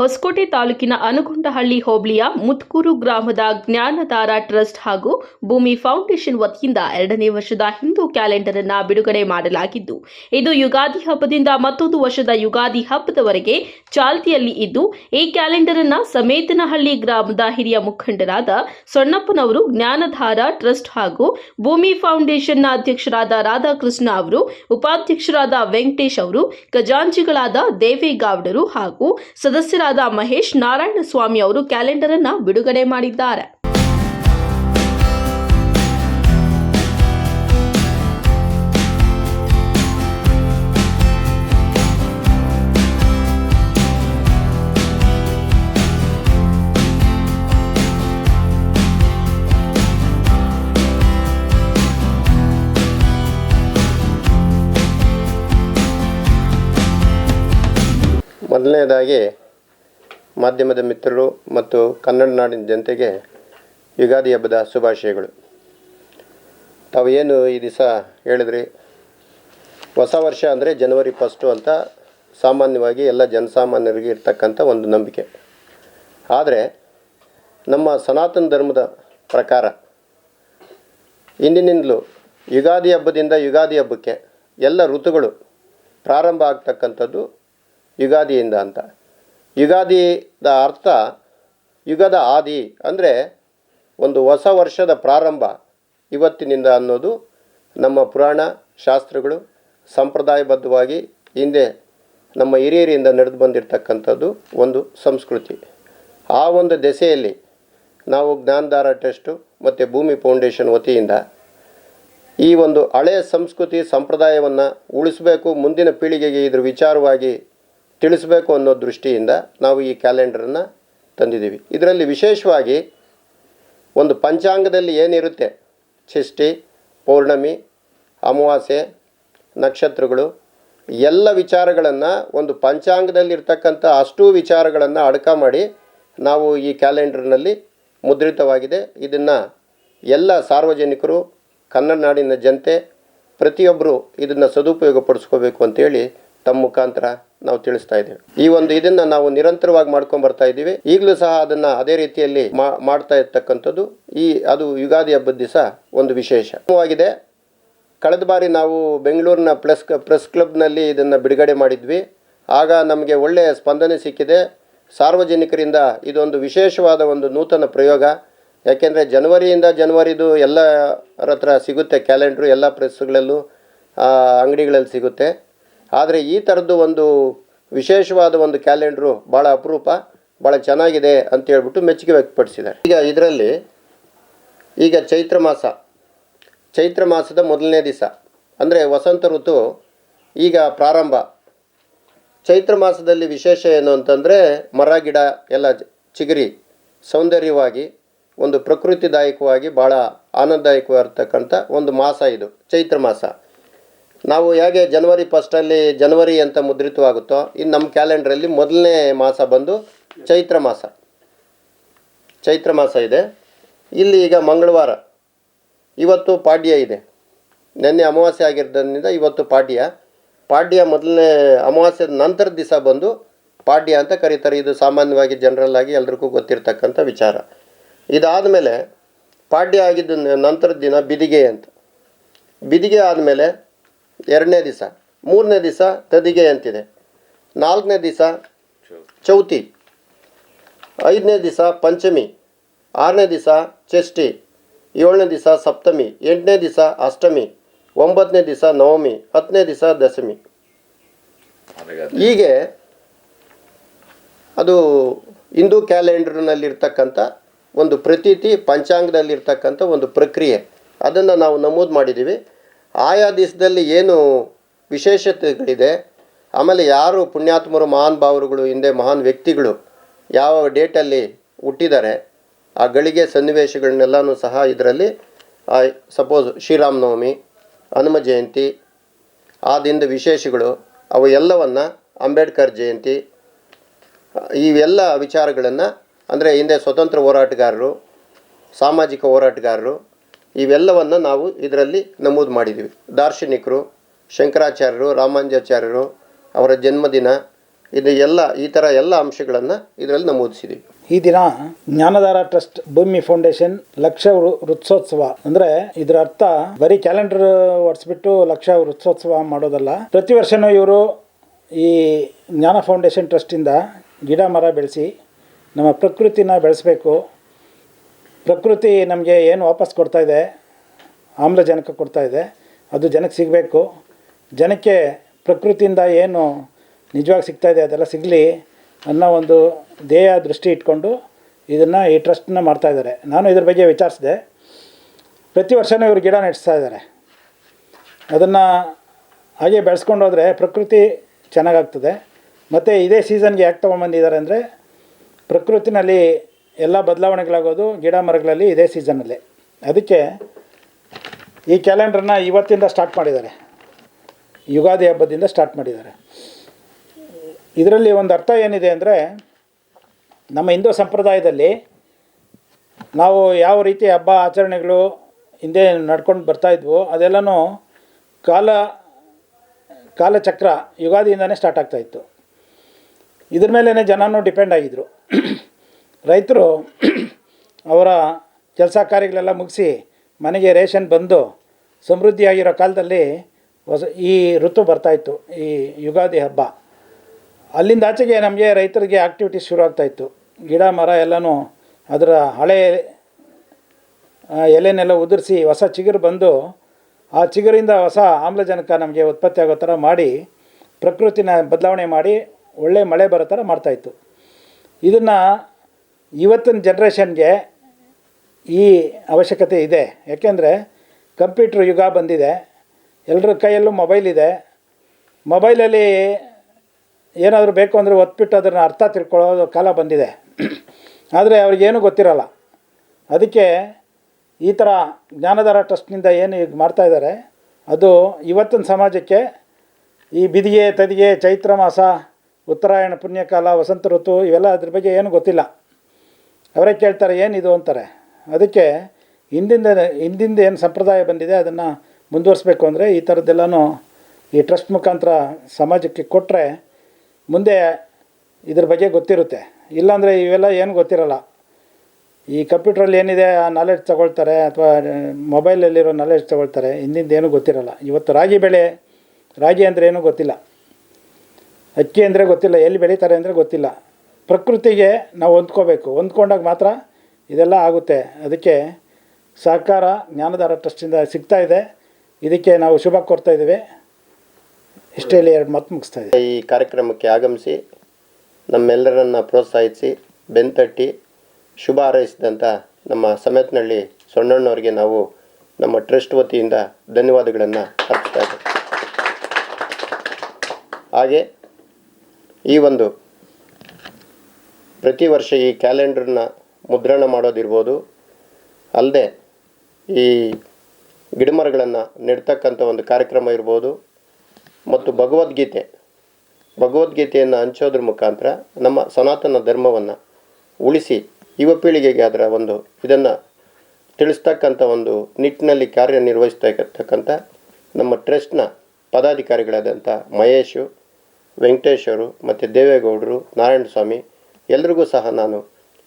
ಹೊಸಕೋಟೆ ತಾಲೂಕಿನ ಅನುಗುಂಡಹಳ್ಳಿ ಹೋಬಳಿಯ ಮುತ್ಕೂರು ಗ್ರಾಮದ ಜ್ಞಾನಧಾರ ಟ್ರಸ್ಟ್ ಹಾಗೂ ಭೂಮಿ ಫೌಂಡೇಶನ್ ವತಿಯಿಂದ ಎರಡನೇ ವರ್ಷದ ಹಿಂದೂ ಕ್ಯಾಲೆಂಡರ್ ಅನ್ನು ಬಿಡುಗಡೆ ಮಾಡಲಾಗಿದ್ದು, ಇದು ಯುಗಾದಿ ಹಬ್ಬದಿಂದ ಮತ್ತೊಂದು ವರ್ಷದ ಯುಗಾದಿ ಹಬ್ಬದವರೆಗೆ ಚಾಲ್ತಿಯಲ್ಲಿ ಇದ್ದು, ಈ ಕ್ಯಾಲೆಂಡರ್ ಅನ್ನು ಸಮೇತನಹಳ್ಳಿ ಗ್ರಾಮದ ಹಿರಿಯ ಮುಖಂಡರಾದ ಸೊಣ್ಣಪ್ಪನವರು ಜ್ಞಾನಧಾರ ಟ್ರಸ್ಟ್ ಹಾಗೂ ಭೂಮಿ ಫೌಂಡೇಶನ್ನ ಅಧ್ಯಕ್ಷರಾದ ರಾಧಾಕೃಷ್ಣ ಅವರು, ಉಪಾಧ್ಯಕ್ಷರಾದ ವೆಂಕಟೇಶ್ ಅವರು, ಖಜಾಂಚಿಗಳಾದ ದೇವೇಗೌಡರು ಹಾಗೂ ಸದಸ್ಯರಾದ ಮಹೇಶ್ ನಾರಾಯಣ ಸ್ವಾಮಿ ಅವರು ಕ್ಯಾಲೆಂಡರ್ ಅನ್ನ ಬಿಡುಗಡೆ ಮಾಡಿದ್ದಾರೆ. ಮೊದಲನೇದಾಗಿ ಮಾಧ್ಯಮದ ಮಿತ್ರರು ಮತ್ತು ಕನ್ನಡ ನಾಡಿನ ಜನತೆಗೆ ಯುಗಾದಿ ಹಬ್ಬದ ಶುಭಾಶಯಗಳು. ತಾವು ಏನು ಈ ದಿವಸ ಹೇಳಿದ್ರಿ? ಹೊಸ ವರ್ಷ ಅಂದರೆ ಜನವರಿ ಫಸ್ಟು ಅಂತ ಸಾಮಾನ್ಯವಾಗಿ ಎಲ್ಲ ಜನಸಾಮಾನ್ಯರಿಗೆ ಇರ್ತಕ್ಕಂಥ ಒಂದು ನಂಬಿಕೆ. ಆದರೆ ನಮ್ಮ ಸನಾತನ ಧರ್ಮದ ಪ್ರಕಾರ ಇಂದಿನಿಂದಲೂ ಯುಗಾದಿ ಹಬ್ಬದಿಂದ ಯುಗಾದಿ ಹಬ್ಬಕ್ಕೆ ಎಲ್ಲ ಋತುಗಳು ಪ್ರಾರಂಭ ಆಗ್ತಕ್ಕಂಥದ್ದು ಯುಗಾದಿಯಿಂದ ಅಂತ. ಯುಗಾದಿದ ಅರ್ಥ ಯುಗದ ಆದಿ ಅಂದರೆ ಒಂದು ಹೊಸ ವರ್ಷದ ಪ್ರಾರಂಭ. ಇವತ್ತಿನಿಂದ ಅನ್ನೋದು ನಮ್ಮ ಪುರಾಣ ಶಾಸ್ತ್ರಗಳು ಸಂಪ್ರದಾಯಬದ್ಧವಾಗಿ ಹಿಂದೆ ನಮ್ಮ ಹಿರಿಯರಿಂದ ನಡೆದು ಬಂದಿರತಕ್ಕಂಥದ್ದು ಒಂದು ಸಂಸ್ಕೃತಿ. ಆ ಒಂದು ದೆಸೆಯಲ್ಲಿ ನಾವು ಜ್ಞಾನಧಾರ ಟ್ರಸ್ಟು ಮತ್ತು ಭೂಮಿ ಫೌಂಡೇಶನ್ ವತಿಯಿಂದ ಈ ಒಂದು ಹಳೆಯ ಸಂಸ್ಕೃತಿ ಸಂಪ್ರದಾಯವನ್ನು ಉಳಿಸಬೇಕು ಮುಂದಿನ ಪೀಳಿಗೆಗೆ ಇದ್ರ ವಿಚಾರವಾಗಿ ತಿಳಿಸಬೇಕು ಅನ್ನೋ ದೃಷ್ಟಿಯಿಂದ ನಾವು ಈ ಕ್ಯಾಲೆಂಡರನ್ನು ತಂದಿದ್ದೀವಿ. ಇದರಲ್ಲಿ ವಿಶೇಷವಾಗಿ ಒಂದು ಪಂಚಾಂಗದಲ್ಲಿ ಏನಿರುತ್ತೆ? ಷಷ್ಠಿ, ಪೌರ್ಣಮಿ, ಅಮಾವಾಸ್ಯೆ, ನಕ್ಷತ್ರಗಳು, ಎಲ್ಲ ವಿಚಾರಗಳನ್ನು ಒಂದು ಪಂಚಾಂಗದಲ್ಲಿರ್ತಕ್ಕಂಥ ಅಷ್ಟೂ ವಿಚಾರಗಳನ್ನು ಅಡಕ ಮಾಡಿ ನಾವು ಈ ಕ್ಯಾಲೆಂಡರ್ನಲ್ಲಿ ಮುದ್ರಿತವಾಗಿದೆ. ಇದನ್ನು ಎಲ್ಲ ಸಾರ್ವಜನಿಕರು, ಕನ್ನಡ ನಾಡಿನ ಜನತೆ ಪ್ರತಿಯೊಬ್ಬರು ಇದನ್ನು ಸದುಪಯೋಗ ಪಡಿಸ್ಕೋಬೇಕು ಅಂತೇಳಿ ತಮ್ಮ ಮುಖಾಂತರ ನಾವು ತಿಳಿಸ್ತಾ ಇದ್ದೇವೆ. ಈ ಒಂದು ಇದನ್ನ ನಾವು ನಿರಂತರವಾಗಿ ಮಾಡ್ಕೊಂಡು ಬರ್ತಾ ಇದ್ದೀವಿ. ಈಗಲೂ ಸಹ ಅದನ್ನ ಅದೇ ರೀತಿಯಲ್ಲಿ ಮಾಡ್ತಾ ಇರ್ತಕ್ಕಂಥದ್ದು. ಈ, ಅದು ಯುಗಾದಿ ಹಬ್ಬದ ದಿವಸ ಒಂದು ವಿಶೇಷವಾಗಿದೆ ಕಳೆದ ಬಾರಿ ನಾವು ಬೆಂಗಳೂರಿನ ಪ್ರೆಸ್ ಪ್ರೆಸ್ ಕ್ಲಬ್ನಲ್ಲಿ ಇದನ್ನು ಬಿಡುಗಡೆ ಮಾಡಿದ್ವಿ. ಆಗ ನಮಗೆ ಒಳ್ಳೆಯ ಸ್ಪಂದನೆ ಸಿಕ್ಕಿದೆ. ಸಾರ್ವಜನಿಕರಿಂದ ಇದೊಂದು ವಿಶೇಷವಾದ ಒಂದು ನೂತನ ಪ್ರಯೋಗ. ಯಾಕೆಂದರೆ ಜನವರಿಯಿಂದ ಜನವರಿದು ಎಲ್ಲರ ಹತ್ರ ಸಿಗುತ್ತೆ, ಕ್ಯಾಲೆಂಡ್ರು, ಎಲ್ಲ ಪ್ರೆಸ್ಗಳಲ್ಲೂ ಅಂಗಡಿಗಳಲ್ಲಿ ಸಿಗುತ್ತೆ. ಆದರೆ ಈ ಥರದ್ದು ಒಂದು ವಿಶೇಷವಾದ ಒಂದು ಕ್ಯಾಲೆಂಡ್ರು ಭಾಳ ಅಪರೂಪ ಭಾಳ ಚೆನ್ನಾಗಿದೆ ಅಂತ ಹೇಳ್ಬಿಟ್ಟು ಮೆಚ್ಚುಗೆ ವ್ಯಕ್ತಪಡಿಸಿದ್ದಾರೆ. ಈಗ ಇದರಲ್ಲಿ ಈಗ ಚೈತ್ರ ಮಾಸ, ಚೈತ್ರ ಮಾಸದ ಮೊದಲನೇ ದಿವಸ, ಅಂದರೆ ವಸಂತ ಋತು ಈಗ ಪ್ರಾರಂಭ. ಚೈತ್ರ ಮಾಸದಲ್ಲಿ ವಿಶೇಷ ಏನು ಅಂತಂದರೆ ಮರ, ಗಿಡ, ಎಲ್ಲ ಚಿಗುರಿ, ಸೌಂದರ್ಯವಾಗಿ, ಒಂದು ಪ್ರಕೃತಿದಾಯಕವಾಗಿ ಭಾಳ ಆನಂದದಾಯಕವಾಗಿರ್ತಕ್ಕಂಥ ಒಂದು ಮಾಸ ಇದು, ಚೈತ್ರ ಮಾಸ. ನಾವು ಹೇಗೆ ಜನವರಿ ಫಸ್ಟಲ್ಲಿ ಜನವರಿ ಅಂತ ಮುದ್ರಿತವಾಗುತ್ತೋ ಇನ್ನು ನಮ್ಮ ಕ್ಯಾಲೆಂಡ್ರಲ್ಲಿ ಮೊದಲನೇ ಮಾಸ ಬಂದು ಚೈತ್ರ ಮಾಸ. ಚೈತ್ರ ಮಾಸ ಇದೆ. ಇಲ್ಲಿ ಈಗ ಮಂಗಳವಾರ. ಇವತ್ತು ಪಾಡ್ಯ ಇದೆ. ನಿನ್ನೆ ಅಮಾವಾಸ್ಯೆ ಆಗಿರೋದ್ರಿಂದ ಇವತ್ತು ಪಾಡ್ಯ. ಪಾಡ್ಯ ಮೊದಲನೇ ಅಮಾವಾಸ್ಯೆ ನಂತರದ ದಿವಸ ಬಂದು ಪಾಡ್ಯ ಅಂತ ಕರೀತಾರೆ. ಇದು ಸಾಮಾನ್ಯವಾಗಿ ಜನರಲ್ ಆಗಿ ಎಲ್ರಿಗೂ ಗೊತ್ತಿರ್ತಕ್ಕಂಥ ವಿಚಾರ. ಇದಾದ ಮೇಲೆ ಪಾಡ್ಯ ಆಗಿದ್ದ ನಂತರದ ದಿನ ಬಿದಿಗೆ ಅಂತ. ಬಿದಿಗೆ ಆದಮೇಲೆ ಎರಡನೇ ದಿವಸ, ಮೂರನೇ ದಿವಸ ತದಿಗೆ ಅಂತಿದೆ. ನಾಲ್ಕನೇ ದಿವಸ ಚೌತಿ, ಐದನೇ ದಿವಸ ಪಂಚಮಿ, ಆರನೇ ದಿವಸ ಷಷ್ಠಿ, ಏಳನೇ ದಿವಸ ಸಪ್ತಮಿ, ಎಂಟನೇ ದಿವಸ ಅಷ್ಟಮಿ, ಒಂಬತ್ತನೇ ದಿವಸ ನವಮಿ, ಹತ್ತನೇ ದಿವಸ ದಶಮಿ. ಹೀಗೆ ಅದು ಹಿಂದೂ ಕ್ಯಾಲೆಂಡರ್ನಲ್ಲಿರ್ತಕ್ಕಂಥ ಒಂದು ಪ್ರತೀತಿ, ಪಂಚಾಂಗದಲ್ಲಿರ್ತಕ್ಕಂಥ ಒಂದು ಪ್ರಕ್ರಿಯೆ. ಅದನ್ನು ನಾವು ನಮೂದು ಮಾಡಿದ್ದೀವಿ. ಆಯಾ ದಿವಸದಲ್ಲಿ ಏನು ವಿಶೇಷತೆಗಳಿದೆ? ಆಮೇಲೆ ಯಾರು ಪುಣ್ಯಾತ್ಮರು, ಮಹಾನ್ ಭಾವರುಗಳು ಹಿಂದೆ ಮಹಾನ್ ವ್ಯಕ್ತಿಗಳು ಯಾವ ಡೇಟಲ್ಲಿ ಹುಟ್ಟಿದ್ದಾರೆ? ಆ ಗಳಿಗೆ ಸನ್ನಿವೇಶಗಳನ್ನೆಲ್ಲನೂ ಸಹ ಇದರಲ್ಲಿ ಸಪೋಸ್ ಶ್ರೀರಾಮನವಮಿ ಹನುಮ ಜಯಂತಿ, ಆ ದಿನದ ವಿಶೇಷಗಳು, ಅವು ಎಲ್ಲವನ್ನು ಅಂಬೇಡ್ಕರ್ ಜಯಂತಿ ಇವೆಲ್ಲ ವಿಚಾರಗಳನ್ನು, ಅಂದರೆ ಹಿಂದೆ ಸ್ವತಂತ್ರ ಹೋರಾಟಗಾರರು, ಸಾಮಾಜಿಕ ಹೋರಾಟಗಾರರು ಇವೆಲ್ಲವನ್ನು ನಾವು ಇದರಲ್ಲಿ ನಮೂದು ಮಾಡಿದ್ದೀವಿ ದಾರ್ಶನಿಕರು, ಶಂಕರಾಚಾರ್ಯರು, ರಾಮಾನುಜಾಚಾರ್ಯರು, ಅವರ ಜನ್ಮದಿನ, ಇದು ಎಲ್ಲ, ಈ ಥರ ಎಲ್ಲ ಅಂಶಗಳನ್ನು ಇದರಲ್ಲಿ ನಮೂದಿಸಿದ್ದೀವಿ ಈ ದಿನ ಜ್ಞಾನಧಾರ ಟ್ರಸ್ಟ್ ಭೂಮಿ ಫೌಂಡೇಶನ್ ಲಕ್ಷ ವೃತ್ಸೋತ್ಸವ. ಅಂದ್ರೆ ಇದರ ಅರ್ಥ ಬರೀ ಕ್ಯಾಲೆಂಡರ್ ಹೊಡ್ಸ್ಬಿಟ್ಟು ಲಕ್ಷ ವೃತ್ಸೋತ್ಸವ ಮಾಡೋದಲ್ಲ. ಪ್ರತಿ ವರ್ಷನೂ ಇವರು ಈ ಜ್ಞಾನ ಫೌಂಡೇಶನ್ ಟ್ರಸ್ಟಿಂದ ಗಿಡ ಮರ ಬೆಳೆಸಿ ನಮ್ಮ ಪ್ರಕೃತಿನ ಬೆಳೆಸಬೇಕು. ಪ್ರಕೃತಿ ನಮಗೆ ಏನು ವಾಪಸ್ ಇದೆ, ಆಮ್ಲಜನಕ ಕೊಡ್ತಾ ಇದೆ, ಅದು ಜನಕ್ಕೆ ಸಿಗಬೇಕು. ಜನಕ್ಕೆ ಪ್ರಕೃತಿಯಿಂದ ಏನು ನಿಜವಾಗಿ ಸಿಗ್ತಾ ಇದೆ, ಅದೆಲ್ಲ ಸಿಗಲಿ ಅನ್ನೋ ಒಂದು ಧ್ಯೇಯ ದೃಷ್ಟಿ ಇಟ್ಕೊಂಡು ಇದನ್ನು ಈ ಟ್ರಸ್ಟನ್ನ ಮಾಡ್ತಾ ಇದ್ದಾರೆ. ನಾನು ಇದ್ರ ಬಗ್ಗೆ ವಿಚಾರಿಸಿದೆ. ಪ್ರತಿ ವರ್ಷವೂ ಇವರು ಗಿಡ ನೆಡ್ಸ್ತಾ ಇದ್ದಾರೆ. ಅದನ್ನು ಹಾಗೆ ಬೆಳೆಸ್ಕೊಂಡು ಹೋದರೆ ಪ್ರಕೃತಿ ಚೆನ್ನಾಗಾಗ್ತದೆ. ಮತ್ತು ಇದೇ ಸೀಸನ್ಗೆ ಯಾಕೆ ತೊಗೊಂಬಂದಿದ್ದಾರೆ ಅಂದರೆ ಪ್ರಕೃತಿನಲ್ಲಿ ಎಲ್ಲ ಬದಲಾವಣೆಗಳಾಗೋದು ಗಿಡ ಮರಗಳಲ್ಲಿ ಇದೇ ಸೀಸನಲ್ಲಿ ಅದಕ್ಕೆ ಈ ಕ್ಯಾಲೆಂಡ್ರನ್ನ ಇವತ್ತಿಂದ ಸ್ಟಾರ್ಟ್ ಮಾಡಿದ್ದಾರೆ. ಯುಗಾದಿ ಹಬ್ಬದಿಂದ ಸ್ಟಾರ್ಟ್ ಮಾಡಿದ್ದಾರೆ. ಇದರಲ್ಲಿ ಒಂದು ಅರ್ಥ ಏನಿದೆ ಅಂದರೆ ನಮ್ಮ ಹಿಂದೂ ಸಂಪ್ರದಾಯದಲ್ಲಿ ನಾವು ಯಾವ ರೀತಿ ಹಬ್ಬ ಆಚರಣೆಗಳು ಹಿಂದೆ ನಡ್ಕೊಂಡು ಬರ್ತಾಯಿದ್ವು ಅದೆಲ್ಲನೂ ಕಾಲ, ಕಾಲಚಕ್ರ ಯುಗಾದಿಯಿಂದನೇ ಸ್ಟಾರ್ಟ್ ಆಗ್ತಾಯಿತ್ತು ಇದ್ರ ಮೇಲೇ ಜನನೂ ಡಿಪೆಂಡ್ ಆಗಿದ್ದರು ರೈತರು ಅವರ ಕೆಲಸ ಕಾರ್ಯಗಳೆಲ್ಲ ಮುಗಿಸಿ ಮನೆಗೆ ರೇಷನ್ ಬಂದು ಸಮೃದ್ಧಿಯಾಗಿರೋ ಕಾಲದಲ್ಲಿ ಹೊಸ ಈ ಋತು ಬರ್ತಾಯಿತ್ತು ಈ ಯುಗಾದಿ ಹಬ್ಬ. ಅಲ್ಲಿಂದ ಆಚೆಗೆ ನಮಗೆ ರೈತರಿಗೆ ಆ್ಯಕ್ಟಿವಿಟೀಸ್ ಶುರು ಆಗ್ತಾಯಿತ್ತು ಗಿಡ, ಮರ ಎಲ್ಲನೂ ಅದರ ಹಳೆ ಎಲೆನೆಲ್ಲ ಉದುರಿಸಿ ಹೊಸ ಚಿಗುರು ಬಂದು ಆ ಚಿಗುರಿಂದ ಹೊಸ ಆಮ್ಲಜನಕ ನಮಗೆ ಉತ್ಪತ್ತಿ ಆಗೋ ಥರ ಮಾಡಿ, ಪ್ರಕೃತಿನ ಬದಲಾವಣೆ ಮಾಡಿ ಒಳ್ಳೆ ಮಳೆ ಬರೋ ಥರ ಮಾಡ್ತಾಯಿತ್ತು ಇದನ್ನು ಇವತ್ತಿನ ಜನ್ರೇಷನ್ಗೆ ಈ ಅವಶ್ಯಕತೆ ಇದೆ. ಯಾಕೆಂದರೆ ಕಂಪ್ಯೂಟ್ರ್ ಯುಗ ಬಂದಿದೆ. ಎಲ್ಲರ ಕೈಯಲ್ಲೂ ಮೊಬೈಲ್ ಇದೆ. ಮೊಬೈಲಲ್ಲಿ ಏನಾದರೂ ಬೇಕು ಅಂದರೆ ಒತ್ಬಿಟ್ಟು ಅದನ್ನು ಅರ್ಥ ತಿಳ್ಕೊಳ್ಳೋ ಕಾಲ ಬಂದಿದೆ. ಆದರೆ ಅವ್ರಿಗೇನು ಗೊತ್ತಿರಲ್ಲ. ಅದಕ್ಕೆ ಈ ಥರ ಜ್ಞಾನಧಾರ ಟ್ರಸ್ಟ್ನಿಂದ ಏನು ಈಗ ಮಾಡ್ತಾ ಇದ್ದಾರೆ, ಅದು ಇವತ್ತಿನ ಸಮಾಜಕ್ಕೆ ಈ ಬಿದಿಗೆ, ತದಿಗೆ, ಚೈತ್ರ ಮಾಸ, ಉತ್ತರಾಯಣ, ಪುಣ್ಯಕಾಲ, ವಸಂತ ಋತು ಇವೆಲ್ಲ ಅದ್ರ ಬಗ್ಗೆ ಏನು ಗೊತ್ತಿಲ್ಲ. ಅವರೇ ಕೇಳ್ತಾರೆ ಏನಿದು ಅಂತಾರೆ. ಅದಕ್ಕೆ ಹಿಂದಿಂದ ಹಿಂದಿಂದ ಏನು ಸಂಪ್ರದಾಯ ಬಂದಿದೆ, ಅದನ್ನು ಮುಂದುವರಿಸ್ಬೇಕು ಅಂದರೆ ಈ ಥರದ್ದೆಲ್ಲನೂ ಈ ಟ್ರಸ್ಟ್ ಮುಖಾಂತರ ಸಮಾಜಕ್ಕೆ ಕೊಟ್ಟರೆ ಮುಂದೆ ಇದ್ರ ಬಗ್ಗೆ ಗೊತ್ತಿರುತ್ತೆ. ಇಲ್ಲಾಂದರೆ ಇವೆಲ್ಲ ಏನು ಗೊತ್ತಿರಲ್ಲ. ಈ ಕಂಪ್ಯೂಟ್ರಲ್ಲಿ ಏನಿದೆ, ಆ ನಾಲೆಡ್ಜ್ ತಗೊಳ್ತಾರೆ, ಅಥವಾ ಮೊಬೈಲಲ್ಲಿರೋ ನಾಲೆಡ್ಜ್ ತಗೊಳ್ತಾರೆ, ಹಿಂದಿಂದ ಏನೂ ಗೊತ್ತಿರಲ್ಲ. ಇವತ್ತು ರಾಗಿ ಬೆಳೆ, ರಾಗಿ ಅಂದರೆ ಏನೂ ಗೊತ್ತಿಲ್ಲ. ಅಕ್ಕಿ ಅಂದರೆ ಗೊತ್ತಿಲ್ಲ, ಎಲ್ಲಿ ಬೆಳೀತಾರೆ ಅಂದರೆ ಗೊತ್ತಿಲ್ಲ. ಪ್ರಕೃತಿಗೆ ನಾವು ಹೊಂದ್ಕೋಬೇಕು. ಹೊಂದ್ಕೊಂಡಾಗ ಮಾತ್ರ ಇದೆಲ್ಲ ಆಗುತ್ತೆ. ಅದಕ್ಕೆ ಸಹಕಾರ ಜ್ಞಾನಧಾರ ಟ್ರಸ್ಟಿಂದ ಸಿಗ್ತಾ ಇದೆ. ಇದಕ್ಕೆ ನಾವು ಶುಭ ಕೋರ್ತಾ ಇದ್ದೀವಿ. ಇಷ್ಟೇ ಎರಡು ಮಾತು ಮುಗಿಸ್ತಾ ಇದ್ದೀವಿ. ಈ ಕಾರ್ಯಕ್ರಮಕ್ಕೆ ಆಗಮಿಸಿ ನಮ್ಮೆಲ್ಲರನ್ನ ಪ್ರೋತ್ಸಾಹಿಸಿ, ಬೆಂತಟ್ಟಿ, ಶುಭ ಹಾರೈಸಿದಂಥ ನಮ್ಮ ಸಮೇತನಹಳ್ಳಿ ಸೊಣ್ಣಣ್ಣವರಿಗೆ ನಾವು ನಮ್ಮ ಟ್ರಸ್ಟ್ ವತಿಯಿಂದ ಧನ್ಯವಾದಗಳನ್ನು ಅರ್ಪಿಸ್ತಾ ಇದ್ದೇವೆ. ಹಾಗೆ ಈ ಒಂದು ಪ್ರತಿ ವರ್ಷ ಈ ಕ್ಯಾಲೆಂಡರ್ನ ಮುದ್ರಣ ಮಾಡೋದಿರ್ಬೋದು. ಅಲ್ಲದೆ ಈ ಗಿಡಮರಗಳನ್ನು ನೆಡ್ತಕ್ಕಂಥ ಒಂದು ಕಾರ್ಯಕ್ರಮ ಇರ್ಬೋದು. ಮತ್ತು ಭಗವದ್ಗೀತೆ. ಭಗವದ್ಗೀತೆಯನ್ನು ಹಂಚೋದ್ರ ಮುಖಾಂತರ ನಮ್ಮ ಸನಾತನ ಧರ್ಮವನ್ನು ಉಳಿಸಿ ಯುವ ಪೀಳಿಗೆಗೆ ಅದರ ಒಂದು ಇದನ್ನು ತಿಳಿಸ್ತಕ್ಕಂಥ ಒಂದು ನಿಟ್ಟಿನಲ್ಲಿ ಕಾರ್ಯನಿರ್ವಹಿಸ್ತಕ್ಕಂಥ ನಮ್ಮ ಟ್ರಸ್ಟ್ನ ಪದಾಧಿಕಾರಿಗಳಾದಂಥ ಮಹೇಶು, ವೆಂಕಟೇಶ್ವರು ಮತ್ತು ದೇವೇಗೌಡರು ನಾರಾಯಣ ಸ್ವಾಮಿ ಎಲ್ರಿಗೂ ಸಹ ನಾನು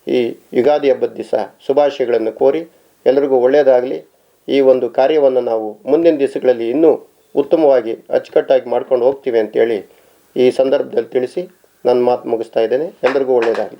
ಈ ಯುಗಾದಿ ಹಬ್ಬದ ದಿವಸ ಶುಭಾಶಯಗಳನ್ನು ಕೋರಿ ಎಲ್ರಿಗೂ ಒಳ್ಳೆಯದಾಗಲಿ. ಈ ಒಂದು ಕಾರ್ಯವನ್ನು ನಾವು ಮುಂದಿನ ದಿವಸಗಳಲ್ಲಿ ಇನ್ನೂ ಉತ್ತಮವಾಗಿ ಅಚ್ಚುಕಟ್ಟಾಗಿ ಮಾಡ್ಕೊಂಡು ಹೋಗ್ತೀವಿ ಅಂತೇಳಿ ಈ ಸಂದರ್ಭದಲ್ಲಿ ತಿಳಿಸಿ ನನ್ನ ಮಾತು ಮುಗಿಸ್ತಾ ಇದ್ದೇನೆ. ಎಲ್ರಿಗೂ ಒಳ್ಳೆಯದಾಗಲಿ.